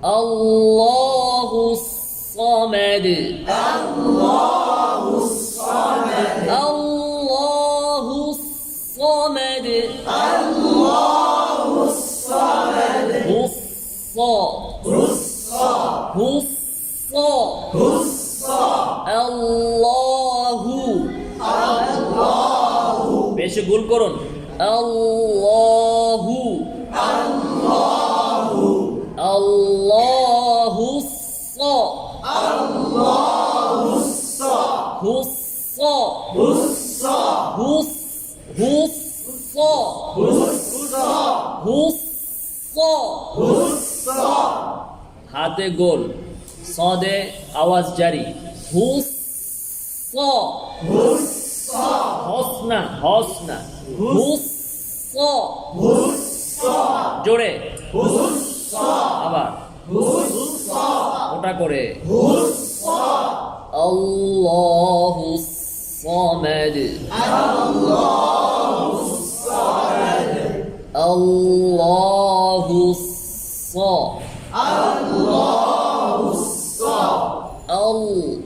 الله الصمد الله الصمد الله الصمد الله الصمد هصا هصا هصا الله বেশি ভুল করুন আল্লাহু আল্লাহু হাতে গোল। সদে আওয়াজ জারি। হুস হসনা হসনা। হুস জোরে। আবার করে।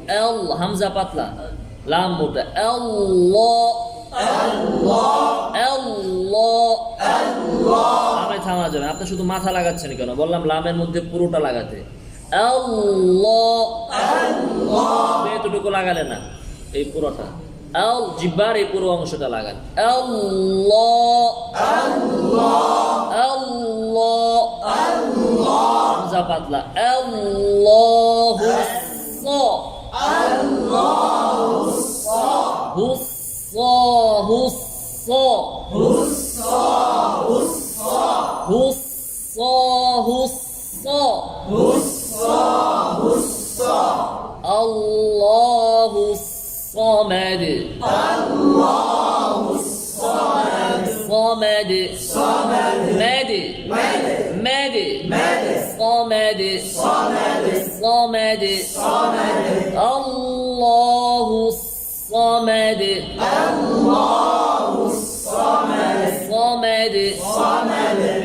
এল হামজা পাতলা। লাম আপনি শুধু মাথা লাগাচ্ছেন কেন? বললাম লামের মধ্যে পুরোটা লাগাতে। এতটুকু লাগালে না, এই পুরোটা। আল জিব্বার এই পুরো অংশটা লাগান। হামজা পাতলা। হুস হুস হুস হুস الصمد الله الصمد صمد صمد مد مد مد صمد صمد صمد صمد الله الصمد الله الصمد صمد صمد